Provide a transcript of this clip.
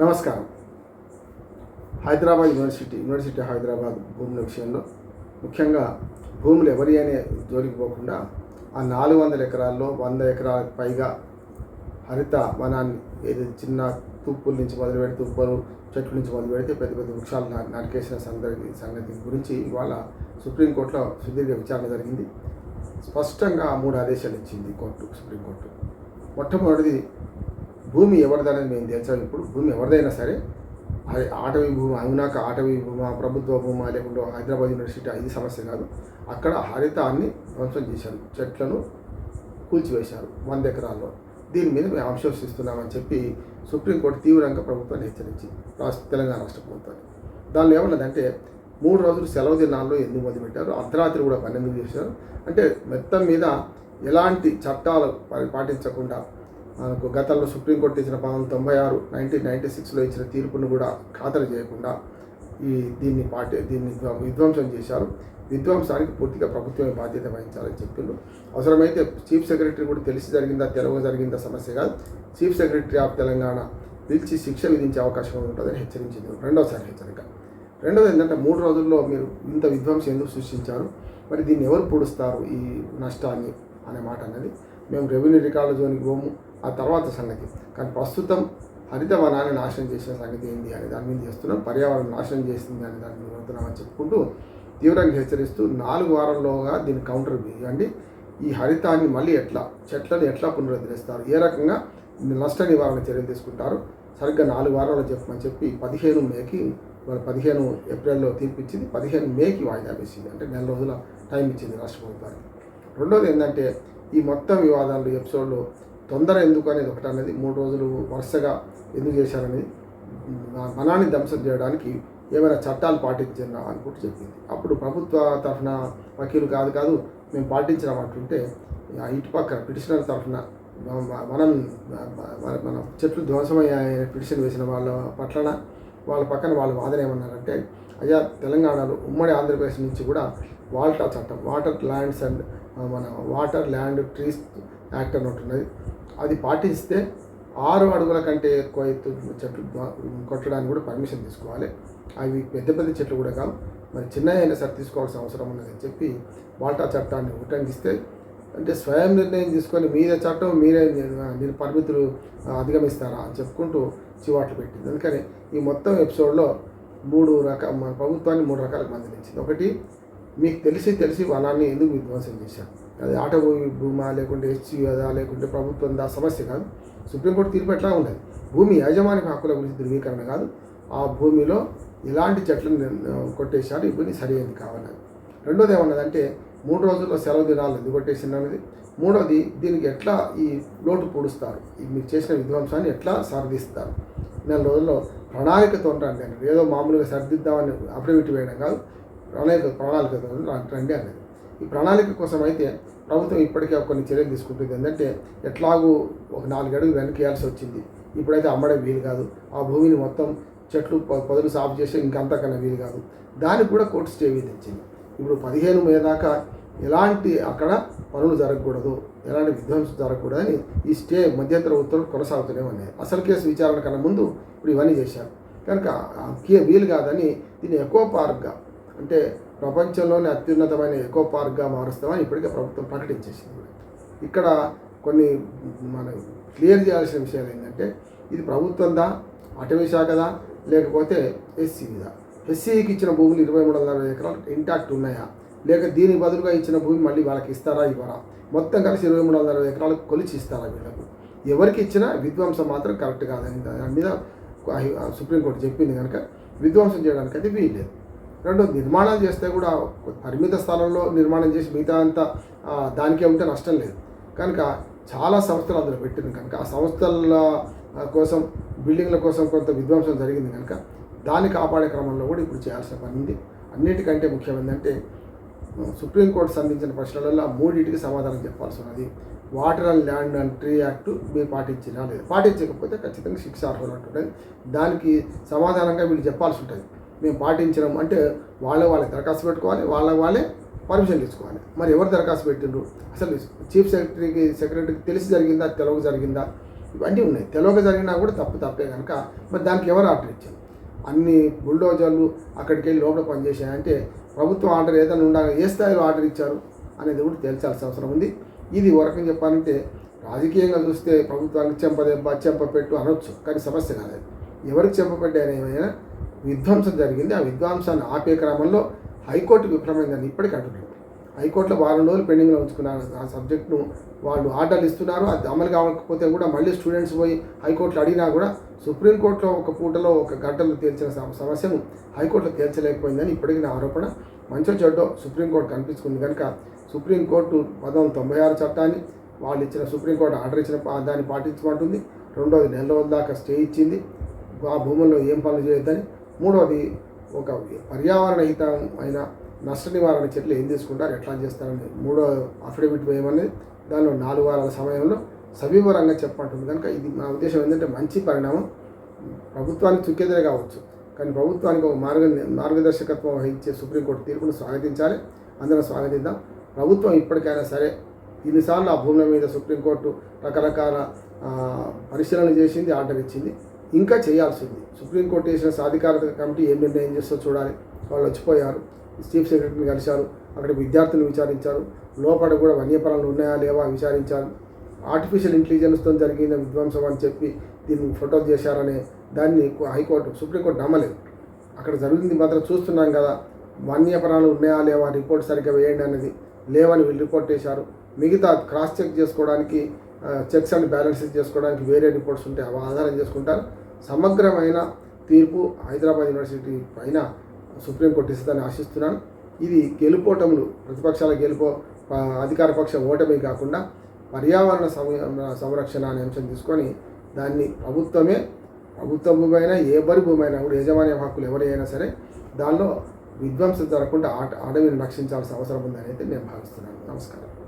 నమస్కారం. Hyderabad university university Hyderabad భూముల విషయంలో ముఖ్యంగా భూములు ఎవరి అనే జోలికి పోకుండా ఆ నాలుగు వందల ఎకరాల్లో వంద ఎకరాలకు పైగా హరిత వనాన్ని ఏది చిన్న తుప్పుల నుంచి మొదలు పెడితే తుప్పలు చెట్ల నుంచి మొదలు పెడితే పెద్ద పెద్ద వృక్షాలు నరికేసిన సందర్భి సంగతి గురించి ఇవాళ సుప్రీంకోర్టులో సుదీర్ఘ విచారణ జరిగింది. స్పష్టంగా మూడు ఆదేశాలు ఇచ్చింది కోర్టు సుప్రీంకోర్టు. మొట్టమొదటిది భూమి ఎవరిదనేది మేము తెలుసాం ఇప్పుడు భూమి ఎవరిదైనా సరే అది ఆటవీ భూమి అవునాక ఆటవీ భూమా ప్రభుత్వ భూమా లేకుంటే హైదరాబాద్ యూనివర్సిటీ ఇది సమస్య కాదు. అక్కడ హరితాన్ని ధ్వంసం చేశారు. చెట్లను కూల్చివేశారు వంద ఎకరాల్లో. దీని మీద మేము ఆవిశ్వసిస్తున్నామని చెప్పి సుప్రీంకోర్టు తీవ్రంగా ప్రభుత్వాన్ని హెచ్చరించింది రాష్ట్ర తెలంగాణ రాష్ట్ర ప్రభుత్వాన్ని. దానిలో ఏమన్నదంటే మూడు రోజులు సెలవు దినాల్లో ఎందుకు మొదలుపెట్టారు అర్ధరాత్రి కూడా పన్నెండు చేశారు? అంటే మొత్తం మీద ఎలాంటి చట్టాలు పాటించకుండా మనకు గతంలో సుప్రీంకోర్టు ఇచ్చిన పంతొమ్మిది తొంభై ఆరు నైన్టీన్ నైంటీ సిక్స్లో ఇచ్చిన తీర్పును కూడా ఖాతరు చేయకుండా ఈ దీన్ని పాటి దీన్ని విధ్వంసం చేశారు. విధ్వంసానికి పూర్తిగా ప్రభుత్వమే బాధ్యత వహించాలని చెప్పిండు అవసరమైతే చీఫ్ సెక్రటరీ కూడా తెలిసి జరిగిందా తెలవ జరిగిందా సమస్య కాదు. చీఫ్ సెక్రటరీ ఆఫ్ తెలంగాణ పిలిచి శిక్ష విధించే అవకాశం ఉంటుందని హెచ్చరించింది. రెండోసారి హెచ్చరిక. రెండోది ఏంటంటే మూడు రోజుల్లో మీరు ఇంత విధ్వంసం ఎందుకు సృష్టించారు? మరి దీన్ని ఎవరు పొడుస్తారు ఈ నష్టాన్ని? అనే మాట అనేది మేము రెవెన్యూ రికార్డుల జోన్కి పోము. ఆ తర్వాత సంగతి. కానీ ప్రస్తుతం హరిత వనాన్ని నాశనం చేసిన సంగతి ఏంటి అనే దాని మీద చేస్తున్నాం. పర్యావరణం నాశనం చేసింది అనే దాని మీద వస్తున్నామని చెప్పుకుంటూ తీవ్రంగా హెచ్చరిస్తూ నాలుగు వారంలోగా దీన్ని కౌంటర్ ఇవ్వండి ఈ హరితాన్ని మళ్ళీ ఎట్లా చెట్లను ఎట్లా పునరుద్ధరిస్తారు ఏ రకంగా నష్ట నివారణ చర్యలు తీసుకుంటారు సరిగ్గా నాలుగు వారాలు చెప్పమని చెప్పి పదిహేను మేకి వాళ్ళు పదిహేను ఏప్రిల్లో తీర్పిచ్చింది. పదిహేను మేకి వాయిదా వేసింది. అంటే నెల రోజుల టైం ఇచ్చింది రాష్ట్ర ప్రభుత్వానికి. రెండోది ఏంటంటే ఈ మొత్తం వివాదాలు ఎపిసోడ్లో తొందర ఎందుకు అనేది ఒకటి అనేది మూడు రోజులు వరుసగా ఎందుకు చేశారని మనాన్ని ధ్వంసం చేయడానికి ఏమైనా చట్టాలు పాటించారా అని కూడా చెప్పింది. అప్పుడు ప్రభుత్వ తరఫున వకీలు కాదు కాదు మేము పాటించడం అంటుంటే ఆ ఇటు పక్కన పిటిషనర్ తరఫున మనం మన- చెట్లు ధ్వంసమయ్యాయని పిటిషన్ వేసిన వాళ్ళ పట్లన వాళ్ళ పక్కన వాళ్ళ వాదన ఏమన్నారంటే అయ్యా తెలంగాణలో ఉమ్మడి ఆంధ్రప్రదేశ్ నుంచి కూడా వాల్టా చట్టం వాటర్ ల్యాండ్స్ అండ్ మన వాటర్ ల్యాండ్ ట్రీస్ యాక్ట్ అని ఉంటున్నది అది పాటిస్తే ఆరు అడుగుల కంటే ఎక్కువ ఎత్తు చెట్లు కొట్టడానికి కూడా పర్మిషన్ తీసుకోవాలి. అవి పెద్ద పెద్ద చెట్లు కూడా కావు. మరి చిన్న అయినా సరే తీసుకోవాల్సిన అవసరం ఉన్నదని చెప్పి వాటా చట్టాన్ని ఉటంకిస్తే అంటే స్వయం నిర్ణయం తీసుకొని మీదే చట్టం మీరే మీరు పరిమితులు అధిగమిస్తారా అని చెప్పుకుంటూ చివాట్లు పెట్టింది. అందుకని ఈ మొత్తం ఎపిసోడ్లో మూడు రకాల మన ప్రభుత్వాన్ని మూడు రకాలకు మందలించింది. ఒకటి మీకు తెలిసి తెలిసి వనాన్ని ఎందుకు విధ్వంసం చేశారు? అది ఆటో భూమి భూమా లేకుంటే హెచ్సి కదా లేకుంటే ప్రభుత్వం దా సమస్య కాదు. సుప్రీంకోర్టు తీర్పు ఎట్లా ఉండదు? భూమి యాజమానిక హక్కుల గురించి ధృవీకరణ కాదు. ఆ భూమిలో ఇలాంటి చెట్లను కొట్టేశారు. ఇవన్నీ సరైనది కావాలి రెండోది ఏమన్నదంటే మూడు రోజుల్లో సెలవు దినాలు ఎందుకు కొట్టేసింది మూడోది దీనికి ఎట్లా ఈ లోటు పూడుస్తారు? మీరు చేసిన విధ్వంసాన్ని ఎట్లా సరిదిస్తారు? నెల రోజుల్లో ప్రణాళికతో రండి ఏదో మామూలుగా సరిదిద్దామని అఫిడవిట్ వేయడం కాదు. ప్రణాళిక ప్రణాళిక రండి అన్నది ఈ ప్రణాళిక కోసం అయితే ప్రభుత్వం ఇప్పటికే కొన్ని చర్యలు తీసుకుంటుంది. ఏంటంటే ఎట్లాగూ ఒక నాలుగు అడుగు వెనకేయాల్సి వచ్చింది. ఇప్పుడైతే అమ్మడం వీలు కాదు. ఆ భూమిని మొత్తం చెట్లు పొదలు సాఫ్ చేసి ఇంకంతకన్నా వీలు కాదు. దానికి కూడా కోర్టు స్టే విధించింది ఇప్పుడు పదిహేను మే దాకా ఎలాంటి అక్కడ పనులు జరగకూడదు ఎలాంటి విధ్వంసం జరగకూడదని ఈ స్టే మధ్యంతర ఉత్తర్వులు కొనసాగుతూనే ఉన్నాయి. అసలు కేసు విచారణ కన్నా ముందు ఇప్పుడు ఇవన్నీ చేశారు. కనుక వీలు కాదని దీన్ని ఎక్కువ పార్క్గా అంటే ప్రపంచంలోనే అత్యున్నతమైన ఎకో పార్క్గా మారుస్తామని ఇప్పటికే ప్రభుత్వం ప్రకటించేసింది ఇక్కడ కొన్ని మన క్లియర్ చేయాల్సిన విషయాలు ఏంటంటే ఇది ప్రభుత్వందా అటవీ శాఖదా లేకపోతే ఎస్సీదా? ఎస్సీకి ఇచ్చిన భూములు ఇరవై మూడు వందల అరవై ఎకరాలు ఇంటాక్ట్ ఉన్నాయా? లేక దీనికి బదులుగా ఇచ్చిన భూమి మళ్ళీ వాళ్ళకి ఇస్తారా ఇవ్వరా? మొత్తం కలిసి ఇరవై మూడు వందల అరవై ఎకరాలకు కొలిచి ఇస్తారా వీళ్ళకు? ఎవరికి ఇచ్చినా విధ్వంసం మాత్రం కరెక్ట్ కాదని దాని మీద సుప్రీంకోర్టు చెప్పింది కనుక విధ్వంసం చేయడానికి అయితే వీల్లేదు. రెండు నిర్మాణం చేస్తే కూడా పరిమిత స్థలంలో నిర్మాణం చేసి మిగతా అంతా దానికే ఉంటే నష్టం లేదు. కనుక చాలా సంస్థలు అందులో పెట్టింది కనుక ఆ సంస్థల కోసం బిల్డింగ్ల కోసం కొంత విధ్వంసం జరిగింది కనుక దాన్ని కాపాడే క్రమంలో కూడా ఇప్పుడు చేయాల్సిన పని ఉంది. అన్నిటికంటే ముఖ్యమైనదంటే సుప్రీంకోర్టు సంధించిన ప్రశ్నలలో మూడింటికి సమాధానం చెప్పాల్సి ఉన్నది. Water and land and tree act మీరు పాటించినా లేదు. పాటించకపోతే ఖచ్చితంగా శిక్ష అర్హులు ఉంటుంది దానికి సమాధానంగా వీళ్ళు చెప్పాల్సి ఉంటుంది. మేము పాటించడం అంటే వాళ్ళ వాళ్ళే దరఖాస్తు పెట్టుకోవాలి వాళ్ళ వాళ్ళే పర్మిషన్ తీసుకోవాలి. మరి ఎవరు దరఖాస్తు పెట్టిండ్రు? అసలు చీఫ్ సెక్రటరీకి సెక్రటరీకి తెలిసి జరిగిందా తెలవక జరిగిందా? ఇవన్నీ ఉన్నాయి. తెలవక జరిగినా కూడా తప్పు తప్పే కనుక మరి దానికి ఎవరు ఆర్డర్ ఇచ్చారు? అన్ని బుల్డోజర్లు అక్కడికి వెళ్ళి లోపల పనిచేశాయంటే ప్రభుత్వం ఆర్డర్ ఏదైనా ఉండాలి ఏ స్థాయిలో ఆర్డర్ ఇచ్చారు అనేది కూడా తెలిసాల్సిన అవసరం ఉంది. ఇది వరకు చెప్పాలంటే రాజకీయంగా చూస్తే ప్రభుత్వానికి చెంపదెబ్బ చెంపపెట్టు అనొచ్చు కానీ సమస్య కాలేదు. ఎవరికి చెంపపెట్టారు ఏమైనా? విధ్వంసం జరిగింది. ఆ విధ్వంసాన్ని ఆపే క్రమంలో హైకోర్టు విఫలమైందని ఇప్పటికీ అంటున్నారు. హైకోర్టులో వారం రోజులు పెండింగ్లో ఉంచుకున్నారు. ఆ సబ్జెక్ట్ను వాళ్ళు ఆర్డర్లు ఇస్తున్నారు. అది అమలు కావకపోతే కూడా మళ్ళీ స్టూడెంట్స్ పోయి హైకోర్టులో అడిగినా కూడా సుప్రీంకోర్టులో ఒక పూటలో ఒక గంటలు తేల్చిన సమస్యను హైకోర్టులో తేల్చలేకపోయిందని ఇప్పటికీ నా ఆరోపణ. మంచో చెడ్డో సుప్రీంకోర్టు కనిపించుకుంది కనుక సుప్రీంకోర్టు పంతొమ్మిది తొంభై ఆరు చట్టాన్ని వాళ్ళు ఇచ్చిన సుప్రీంకోర్టు ఆర్డర్ ఇచ్చిన పా- దాన్ని పాటించమంటుంది రెండోది నెల రోజుల దాకా స్టే ఇచ్చింది. ఆ భూముల్లో ఏం పనులు చేయొద్దని మూడవది ఒక పర్యావరణ అయిన నష్ట నివారణ చర్యలు ఏం తీసుకుంటారు ఎట్లా చేస్తారని. మూడో అఫిడవిట్ వేయమని దానిలో నాలుగు వారాల సమయంలో సవివరంగా చెప్పంటుంది. కనుక ఇది నా ఉద్దేశం ఏంటంటే మంచి పరిణామం. ప్రభుత్వానికి చుక్కెదరే కావచ్చు. కానీ ప్రభుత్వానికి ఒక మార్గ మార్గదర్శకత్వం వహించే సుప్రీంకోర్టు తీర్పును స్వాగతించాలి. అందరం స్వాగతిద్దాం. ప్రభుత్వం ఇప్పటికైనా సరే ఇన్నిసార్లు ఆ భూముల మీద సుప్రీంకోర్టు రకరకాల పరిశీలన చేసింది ఆర్డర్ ఇచ్చింది. ఇంకా చేయాల్సి ఉంది సుప్రీంకోర్టు వేసిన సాధికారత కమిటీ ఏం నిర్ణయం చేస్తో చూడాలి. వాళ్ళు వచ్చిపోయారు. చీఫ్ సెక్రటరీని కలిశారు. అక్కడ విద్యార్థులను విచారించారు. లోపల కూడా వన్యపరాలు ఉన్నాయా లేవా విచారించారు. ఆర్టిఫిషియల్ ఇంటెలిజెన్స్తో జరిగిన విధ్వంసం అని చెప్పి దీన్ని ఫోటో చేశారనే దాన్ని హైకోర్టు సుప్రీంకోర్టు నమ్మలేదు. అక్కడ జరిగింది మాత్రం చూస్తున్నాం కదా. వన్యపరాలు ఉన్నాయా లేవా రిపోర్ట్ సరిగ్గా వేయండి అనేది లేవని వీళ్ళు రిపోర్ట్ చేశారు. మిగతా క్రాస్ చెక్ చేసుకోవడానికి చెక్స్ అండ్ బ్యాలెన్సెస్ చేసుకోవడానికి వేరే రిపోర్ట్స్ ఉంటాయి అవి ఆధారం చేసుకుంటారు. సమగ్రమైన తీర్పు హైదరాబాద్ యూనివర్సిటీ పైన సుప్రీంకోర్టు ఇస్తుందని ఆశిస్తున్నాను. ఇది గెలుపోటములు ప్రతిపక్షాల గెలుపో అధికార పక్ష ఓటమి కాకుండా పర్యావరణ సంరక్షణ అనే అంశం తీసుకొని దాన్ని ప్రభుత్వమే ప్రభుత్వ భూమి అయినా ఏ బరి భూమి అయినా కూడా యజమాని హక్కులు ఎవరైనా సరే దానిలో విధ్వంసం జరగకుండా ఆట అడవిని రక్షించాల్సిన అవసరం ఉందని అయితే నేను భావిస్తున్నాను. నమస్కారం.